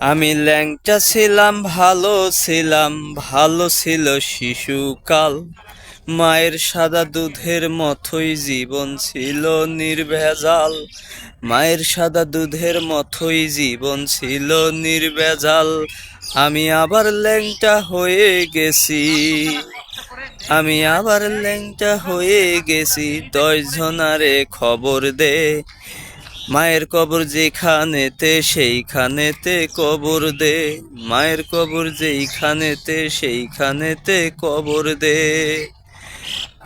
আমি ল্যাংটা ছিলাম, ভালো ছিলাম, ভালো ছিল শিশুকাল। মায়ের সাদা দুধের মতোই জীবন ছিল নির্ভেজাল। মায়ের সাদা দুধের মতোই জীবন ছিল নির্ভেজাল। আমি আবার ল্যাংটা হয়ে গেছি। আমি আবার ল্যাংটা হয়ে গেছি, দশ জনারে খবর দে। মায়ের কবর যেখানেতে সেইখানেতে কবর দে। মায়ের কবর যেইখানেতে, সেইখানেতে কবর দে।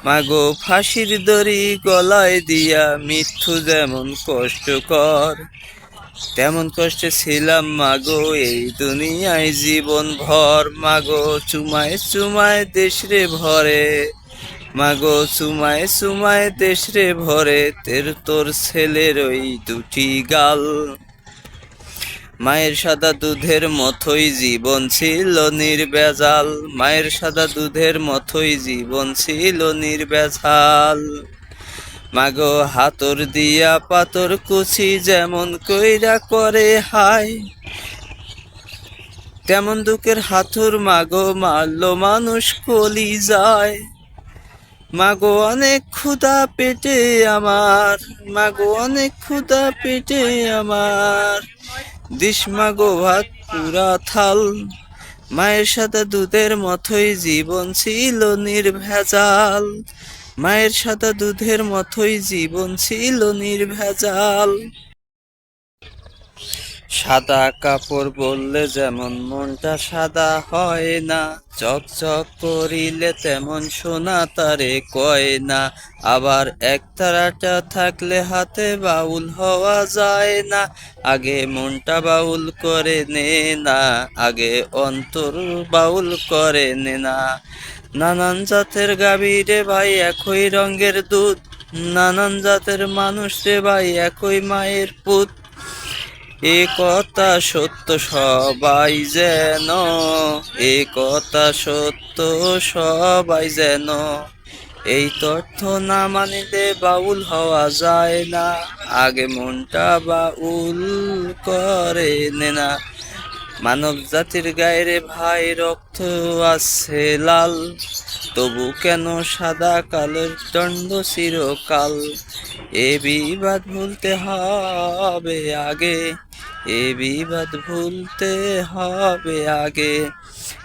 মাগো ফাঁসির দড়ি গলায় দিয়া মৃত্যু যেমন কষ্টকর, তেমন কষ্টে ছিলাম মাগো এই দুনিয়ায় জীবন ভর মাগো চুমায় চুমায় দেশরে ভরে। মাগো চুমায় চুমায় তেসরে ভরে, তের তোর ছেলের ওই দুটি গাল। মায়ের সাদা দুধের মতোই জীবন ছিল নির্বেজাল। মায়ের সাদা দুধের মতোই জীবন ছিল নির্বেজাল। মাগো হাতর দিয়া পাতর কুচি যেমন কইরা করে হায়, তেমন দুঃখের হাতুর মাগো মারলো মানুষ কলি যায়। মাগো অনেক ক্ষুধা পেটে আমার, মাগো অনেক ক্ষুধা পেটে আমার। দিস মাগো ভাত পুরা থাল, মায়ের সাথে দুধের মতোই জীবন ছিল নির্ভেজাল। মায়ের সাথে দুধের মতোই জীবন ছিল নির্ভেজাল। সাদা কাপড় বললে যেমন মনটা সাদা হয় না, চকচক করিলে তেমন সোনা তারে কয় না। আবার এক তারাটা থাকলে হাতে বাউল হওয়া যায় না, আগে মনটা বাউল করে নে না, আগে অন্তর বাউল করে নে না। নানান জাতের গাভী রে ভাই একই রঙের দুধ, নানান জাতের মানুষ রে ভাই একই মায়ের পুত। এ কথা সত্য সবাই যেন, এ কথা সত্য সবাই যেন। এই তথ্য না মানিলে বাউল হওয়া যায় না, আগে মনটা বাউল করে নে মানব জাতির গায়ে ভাই রক্ত আছে লাল, তবু কেন সাদা কালোর দণ্ড চিরকাল? এ বিবাদ ভুলতে হবে আগে। এ বিবাদ ভুলতে হবে আগে।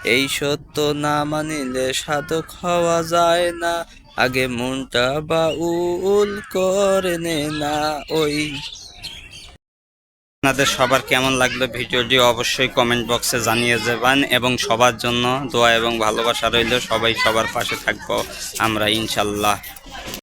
এই সত্য না মানিলে সাধক হওয়া যায় না। আগে মনটা বাউল করে নে না ওই। আপনাদের সবার কেমন লাগল ভিডিওটি অবশ্যই কমেন্ট বক্সে জানিয়ে যাবেন এবং সবার জন্য দোয়া এবং ভালোবাসা রইল। সবাই সবার পাশে থাকব আমরা ইনশাল্লাহ।